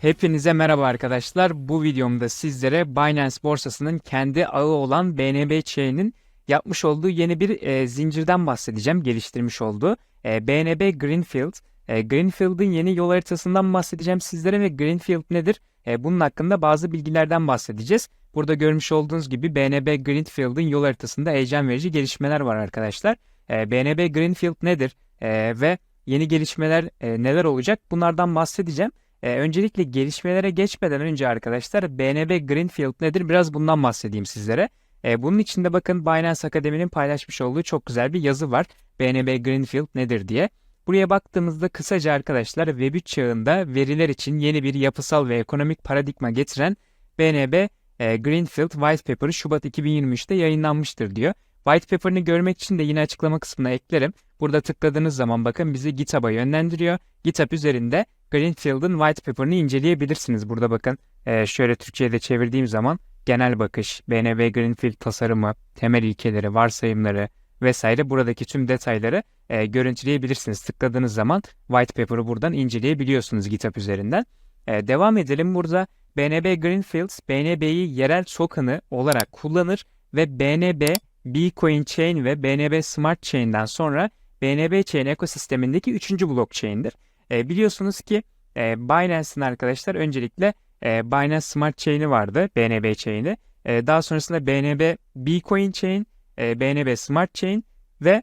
Hepinize merhaba arkadaşlar. Bu videomda sizlere Binance borsasının kendi ağı olan BNB Chain'in yapmış olduğu yeni bir e, zincirden bahsedeceğim. Geliştirmiş olduğu e, BNB Greenfield. E, Greenfield'ın yeni yol haritasından bahsedeceğim sizlere ve Greenfield nedir? E, bunun hakkında bazı bilgilerden bahsedeceğiz. Burada görmüş olduğunuz gibi BNB Greenfield'ın yol haritasında heyecan verici gelişmeler var arkadaşlar. E, BNB Greenfield nedir? E, ve yeni gelişmeler e, neler olacak? Bunlardan bahsedeceğim. Ee, öncelikle gelişmelere geçmeden önce arkadaşlar BNB Greenfield nedir? Biraz bundan bahsedeyim sizlere. Ee, bunun içinde bakın Binance Akademi'nin paylaşmış olduğu çok güzel bir yazı var. BNB Greenfield nedir diye. Buraya baktığımızda kısaca arkadaşlar Web3 çağında veriler için yeni bir yapısal ve ekonomik paradigma getiren BNB e, Greenfield White Paper'ı Şubat 2023'te yayınlanmıştır diyor. White Paper'ını görmek için de yine açıklama kısmına eklerim. Burada tıkladığınız zaman bakın bizi GitHub'a yönlendiriyor. GitHub üzerinde Greenfield'ın White Paper'ını inceleyebilirsiniz. Burada bakın e, şöyle Türkçe'ye çevirdiğim zaman genel bakış, BNB Greenfield tasarımı, temel ilkeleri, varsayımları vesaire buradaki tüm detayları e, görüntüleyebilirsiniz. Tıkladığınız zaman White Paper'ı buradan inceleyebiliyorsunuz GitHub üzerinden. E, devam edelim. Burada BNB Greenfield, BNB'yi yerel token'ı olarak kullanır ve BNB, Bitcoin Chain ve BNB Smart Chain'den sonra BNB Chain ekosistemindeki üçüncü blockchain'dir. E, biliyorsunuz ki e, Binance'ın arkadaşlar öncelikle e, Binance Smart Chain'i vardı. BNB Chain'i. E, daha sonrasında BNB Bitcoin Chain, e, BNB Smart Chain ve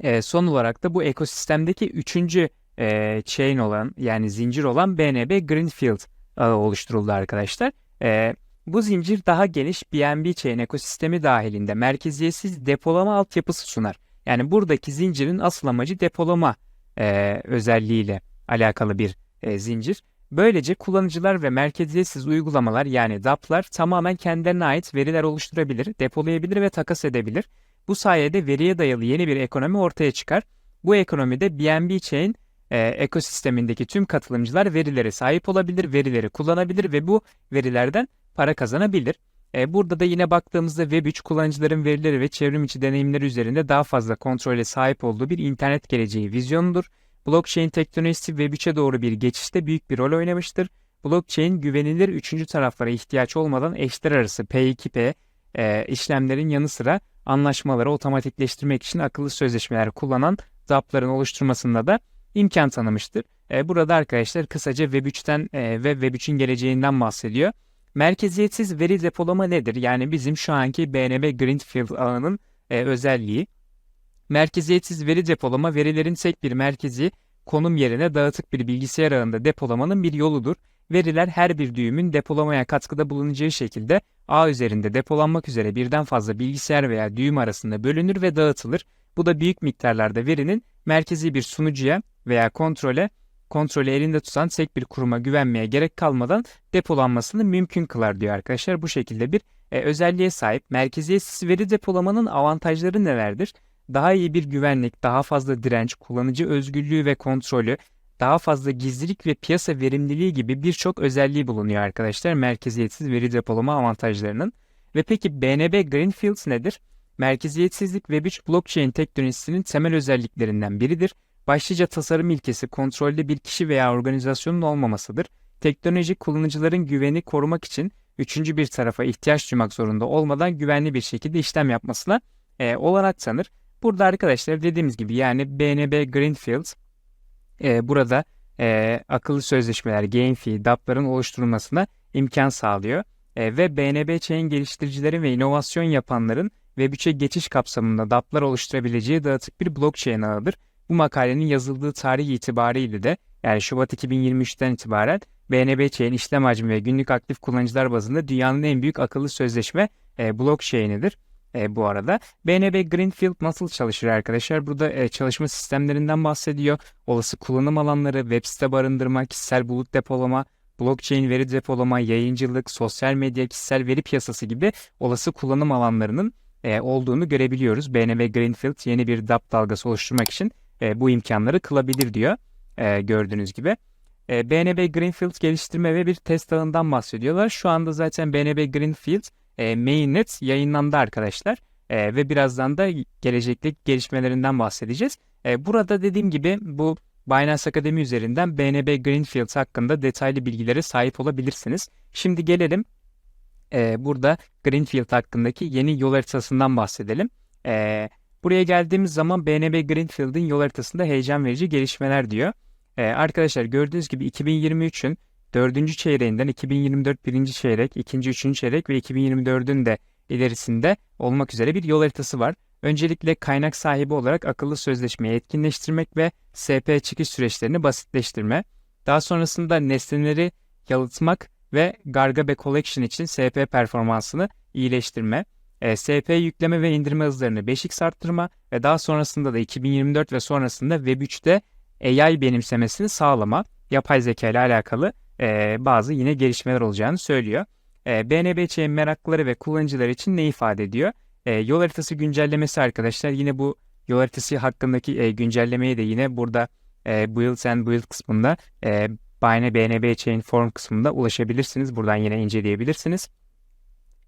e, son olarak da bu ekosistemdeki üçüncü e, chain olan yani zincir olan BNB Greenfield ağı oluşturuldu arkadaşlar. E, bu zincir daha geniş BNB Chain ekosistemi dahilinde merkeziyetsiz depolama altyapısı sunar. Yani buradaki zincirin asıl amacı depolama e, özelliğiyle alakalı bir e, zincir. Böylece kullanıcılar ve merkeziyetsiz uygulamalar yani dApp'lar tamamen kendilerine ait veriler oluşturabilir, depolayabilir ve takas edebilir. Bu sayede veriye dayalı yeni bir ekonomi ortaya çıkar. Bu ekonomide BNB Chain e, ekosistemindeki tüm katılımcılar verilere sahip olabilir, verileri kullanabilir ve bu verilerden para kazanabilir. E, burada da yine baktığımızda Web3 kullanıcıların verileri ve çevrim içi deneyimleri üzerinde daha fazla kontrole sahip olduğu bir internet geleceği vizyonudur. Blockchain teknolojisi Web3'e doğru bir geçişte büyük bir rol oynamıştır. Blockchain güvenilir üçüncü taraflara ihtiyaç olmadan eşler arası P2P e, işlemlerin yanı sıra anlaşmaları otomatikleştirmek için akıllı sözleşmeler kullanan dApp'ların oluşturmasında da imkan tanımıştır. E, burada arkadaşlar kısaca Web3'ten e, ve Web3'ün geleceğinden bahsediyor. Merkeziyetsiz veri depolama nedir? Yani bizim şu anki BNB Greenfield ağının e, özelliği. Merkeziyetsiz veri depolama verilerin tek bir merkezi konum yerine dağıtık bir bilgisayar ağında depolamanın bir yoludur. Veriler her bir düğümün depolamaya katkıda bulunacağı şekilde ağ üzerinde depolanmak üzere birden fazla bilgisayar veya düğüm arasında bölünür ve dağıtılır. Bu da büyük miktarlarda verinin merkezi bir sunucuya veya kontrole kontrolü elinde tutan tek bir kuruma güvenmeye gerek kalmadan depolanmasını mümkün kılar diyor arkadaşlar. Bu şekilde bir e, özelliğe sahip merkeziyetsiz veri depolamanın avantajları nelerdir? Daha iyi bir güvenlik, daha fazla direnç, kullanıcı özgürlüğü ve kontrolü, daha fazla gizlilik ve piyasa verimliliği gibi birçok özelliği bulunuyor arkadaşlar merkeziyetsiz veri depolama avantajlarının. Ve peki BNB Greenfield nedir? Merkeziyetsizlik Web3 blockchain teknolojisinin temel özelliklerinden biridir. Başlıca tasarım ilkesi kontrolde bir kişi veya organizasyonun olmamasıdır. Teknoloji kullanıcıların güveni korumak için üçüncü bir tarafa ihtiyaç duymak zorunda olmadan güvenli bir şekilde işlem yapmasına e, olanak tanır. Burada arkadaşlar dediğimiz gibi yani BNB Greenfield e, burada e, akıllı sözleşmeler, GameFi, dApp'ların oluşturulmasına imkan sağlıyor. E, ve BNB Chain geliştiricilerin ve inovasyon yapanların Web3'e geçiş kapsamında dApp'lar oluşturabileceği dağıtık bir blockchain ağıdır. Bu makalenin yazıldığı tarih itibariyle de yani Şubat 2023'ten itibaren BNB Chain işlem hacmi ve günlük aktif kullanıcılar bazında dünyanın en büyük akıllı sözleşme e, blockchain'idir. E, bu arada BNB Greenfield nasıl çalışır arkadaşlar? Burada e, çalışma sistemlerinden bahsediyor. Olası kullanım alanları, web site barındırma, kişisel bulut depolama, blockchain veri depolama, yayıncılık, sosyal medya, kişisel veri piyasası gibi olası kullanım alanlarının e, olduğunu görebiliyoruz. BNB Greenfield yeni bir DApp dalgası oluşturmak için e, bu imkanları kılabilir diyor e, gördüğünüz gibi. E, BNB Greenfield geliştirme ve bir test ağından bahsediyorlar. Şu anda zaten BNB Greenfield e, mainnet yayınlandı arkadaşlar. E, ve birazdan da gelecekteki gelişmelerinden bahsedeceğiz. E, burada dediğim gibi bu Binance Akademi üzerinden BNB Greenfield hakkında detaylı bilgilere sahip olabilirsiniz. Şimdi gelelim e, burada Greenfield hakkındaki yeni yol haritasından bahsedelim. E, buraya geldiğimiz zaman BNB Greenfield'in yol haritasında heyecan verici gelişmeler diyor. E, arkadaşlar gördüğünüz gibi 2023'ün 4. çeyreğinden 2024 1. çeyrek, 2. 3. çeyrek ve 2024'ün de ilerisinde olmak üzere bir yol haritası var. Öncelikle kaynak sahibi olarak akıllı sözleşmeyi etkinleştirmek ve SP çıkış süreçlerini basitleştirme. Daha sonrasında nesneleri yalıtmak ve Gargabe Collection için SP performansını iyileştirme. E, SP yükleme ve indirme hızlarını 5x arttırma ve daha sonrasında da 2024 ve sonrasında Web3'te AI benimsemesini sağlama. Yapay zeka ile alakalı e, bazı yine gelişmeler olacağını söylüyor. E, BNB Chain meraklıları ve kullanıcılar için ne ifade ediyor? E, yol haritası güncellemesi arkadaşlar yine bu yol haritası hakkındaki e, güncellemeyi de yine burada e, Build and Build kısmında e, BNB Chain Form kısmında ulaşabilirsiniz. Buradan yine inceleyebilirsiniz.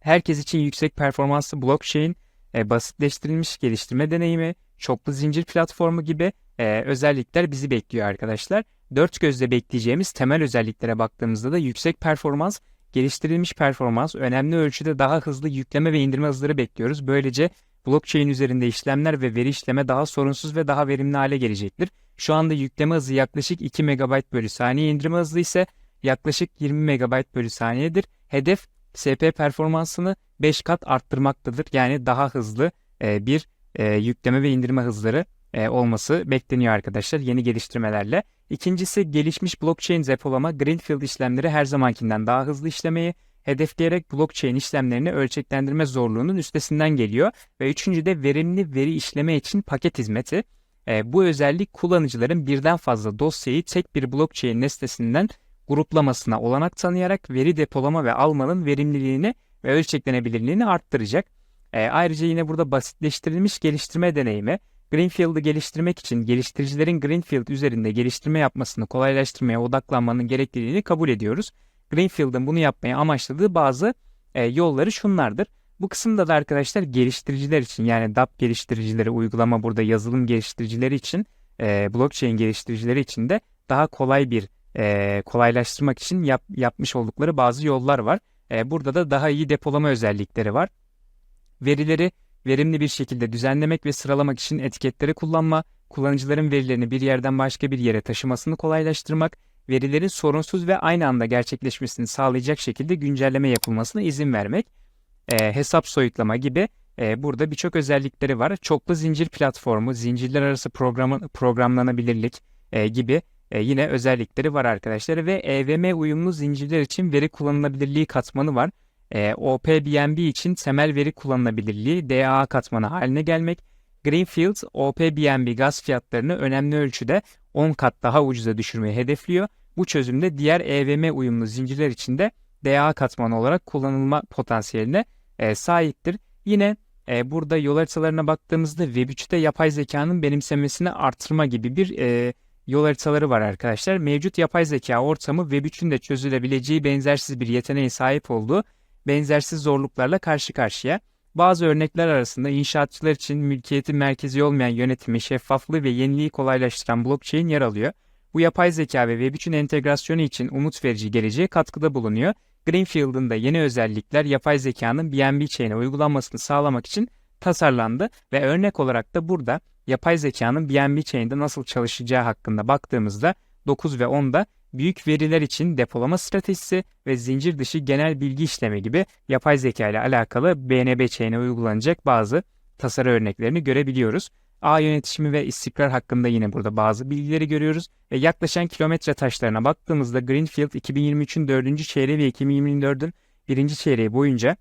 Herkes için yüksek performanslı blockchain, e, basitleştirilmiş geliştirme deneyimi, çoklu zincir platformu gibi e, özellikler bizi bekliyor arkadaşlar. Dört gözle bekleyeceğimiz temel özelliklere baktığımızda da yüksek performans, geliştirilmiş performans, önemli ölçüde daha hızlı yükleme ve indirme hızları bekliyoruz. Böylece blockchain üzerinde işlemler ve veri işleme daha sorunsuz ve daha verimli hale gelecektir. Şu anda yükleme hızı yaklaşık 2 MB bölü saniye, indirme hızı ise yaklaşık 20 MB bölü saniyedir. Hedef SP performansını 5 kat arttırmaktadır. Yani daha hızlı e, bir e, yükleme ve indirme hızları e, olması bekleniyor arkadaşlar yeni geliştirmelerle. İkincisi gelişmiş blockchain depolama Greenfield işlemleri her zamankinden daha hızlı işlemeyi hedefleyerek blockchain işlemlerini ölçeklendirme zorluğunun üstesinden geliyor. Ve üçüncü de verimli veri işleme için paket hizmeti. E, bu özellik kullanıcıların birden fazla dosyayı tek bir blockchain nesnesinden gruplamasına olanak tanıyarak veri depolama ve almanın verimliliğini ve ölçeklenebilirliğini arttıracak. E, ayrıca yine burada basitleştirilmiş geliştirme deneyimi Greenfield'ı geliştirmek için geliştiricilerin Greenfield üzerinde geliştirme yapmasını kolaylaştırmaya odaklanmanın gerekliliğini kabul ediyoruz. Greenfield'ın bunu yapmaya amaçladığı bazı e, yolları şunlardır. Bu kısımda da arkadaşlar geliştiriciler için yani DApp geliştiricileri, uygulama burada yazılım geliştiricileri için, e, blockchain geliştiricileri için de daha kolay bir e, kolaylaştırmak için yap, yapmış oldukları bazı yollar var. E, burada da daha iyi depolama özellikleri var. Verileri verimli bir şekilde düzenlemek ve sıralamak için etiketleri kullanma, kullanıcıların verilerini bir yerden başka bir yere taşımasını kolaylaştırmak, verilerin sorunsuz ve aynı anda gerçekleşmesini sağlayacak şekilde güncelleme yapılmasına izin vermek, e, hesap soyutlama gibi e, burada birçok özellikleri var. Çoklu zincir platformu, zincirler arası program, programlanabilirlik e, gibi e, yine özellikleri var arkadaşlar ve EVM uyumlu zincirler için veri kullanılabilirliği katmanı var. E, OPBNB için temel veri kullanılabilirliği DAA katmanı haline gelmek. Greenfield OPBNB gaz fiyatlarını önemli ölçüde 10 kat daha ucuza düşürmeyi hedefliyor. Bu çözümde diğer EVM uyumlu zincirler için de DAA katmanı olarak kullanılma potansiyeline e, sahiptir. Yine e, burada yol haritalarına baktığımızda Web3'te yapay zekanın benimsemesini artırma gibi bir e, yol haritaları var arkadaşlar. Mevcut yapay zeka ortamı Web3'ün de çözülebileceği benzersiz bir yeteneğe sahip olduğu benzersiz zorluklarla karşı karşıya. Bazı örnekler arasında inşaatçılar için mülkiyeti merkezi olmayan yönetimi, şeffaflığı ve yeniliği kolaylaştıran blockchain yer alıyor. Bu yapay zeka ve Web3'ün entegrasyonu için umut verici geleceğe katkıda bulunuyor. Greenfield'ın da yeni özellikler yapay zekanın BNB chain'e uygulanmasını sağlamak için tasarlandı ve örnek olarak da burada yapay zekanın BNB chain'de nasıl çalışacağı hakkında baktığımızda 9 ve 10'da büyük veriler için depolama stratejisi ve zincir dışı genel bilgi işleme gibi yapay zeka ile alakalı BNB chain'e uygulanacak bazı tasarı örneklerini görebiliyoruz. Ağ yönetişimi ve istikrar hakkında yine burada bazı bilgileri görüyoruz ve yaklaşan kilometre taşlarına baktığımızda Greenfield 2023'ün 4. çeyreği ve 2024'ün 1. çeyreği boyunca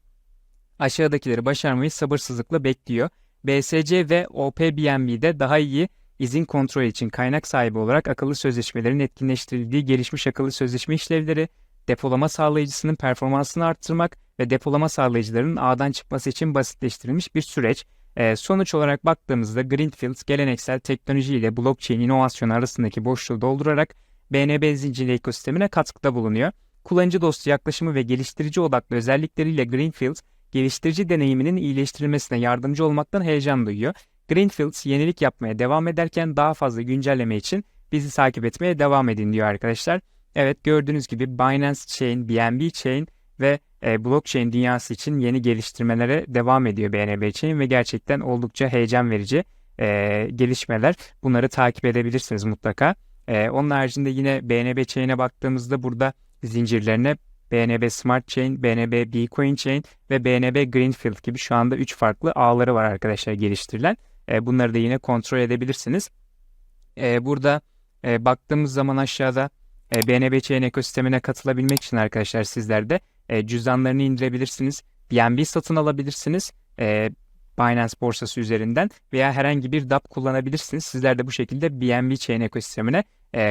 aşağıdakileri başarmayı sabırsızlıkla bekliyor. BSC ve OPBNB'de daha iyi izin kontrolü için kaynak sahibi olarak akıllı sözleşmelerin etkinleştirildiği gelişmiş akıllı sözleşme işlevleri, depolama sağlayıcısının performansını arttırmak ve depolama sağlayıcılarının ağdan çıkması için basitleştirilmiş bir süreç. E, sonuç olarak baktığımızda Greenfield geleneksel teknoloji ile blockchain inovasyonu arasındaki boşluğu doldurarak BNB zinciri ekosistemine katkıda bulunuyor. Kullanıcı dostu yaklaşımı ve geliştirici odaklı özellikleriyle Greenfield, geliştirici deneyiminin iyileştirilmesine yardımcı olmaktan heyecan duyuyor. Greenfield yenilik yapmaya devam ederken daha fazla güncelleme için bizi takip etmeye devam edin diyor arkadaşlar. Evet gördüğünüz gibi Binance Chain, BNB Chain ve e, blockchain dünyası için yeni geliştirmelere devam ediyor BNB Chain ve gerçekten oldukça heyecan verici e, gelişmeler. Bunları takip edebilirsiniz mutlaka. E, onun haricinde yine BNB Chain'e baktığımızda burada zincirlerine BNB Smart Chain, BNB Bitcoin Chain ve BNB Greenfield gibi şu anda 3 farklı ağları var arkadaşlar geliştirilen. E, bunları da yine kontrol edebilirsiniz. E, burada e, baktığımız zaman aşağıda BNB Chain ekosistemine katılabilmek için arkadaşlar sizler de cüzdanlarını indirebilirsiniz. BNB satın alabilirsiniz. Binance borsası üzerinden veya herhangi bir DApp kullanabilirsiniz. Sizler de bu şekilde BNB Chain ekosistemine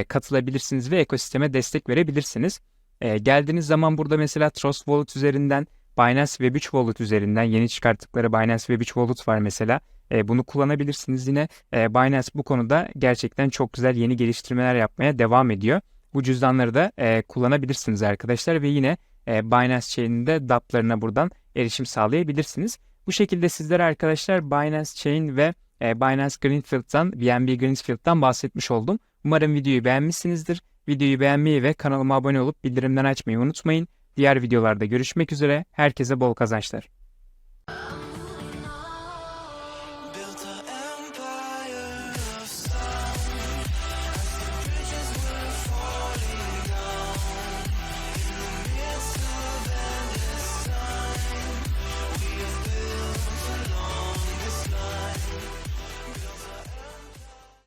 katılabilirsiniz ve ekosisteme destek verebilirsiniz. E, geldiğiniz zaman burada mesela Trust Wallet üzerinden Binance Web3 Wallet üzerinden yeni çıkarttıkları Binance Web3 Wallet var mesela. E, bunu kullanabilirsiniz. Yine e, Binance bu konuda gerçekten çok güzel yeni geliştirmeler yapmaya devam ediyor. Bu cüzdanları da e, kullanabilirsiniz arkadaşlar ve yine e, Binance Chain'inde DApp'larına buradan erişim sağlayabilirsiniz. Bu şekilde sizlere arkadaşlar Binance Chain ve e, Binance Greenfield'dan, BNB Greenfield'dan bahsetmiş oldum. Umarım videoyu beğenmişsinizdir. Videoyu beğenmeyi ve kanalıma abone olup bildirimden açmayı unutmayın. Diğer videolarda görüşmek üzere. Herkese bol kazançlar.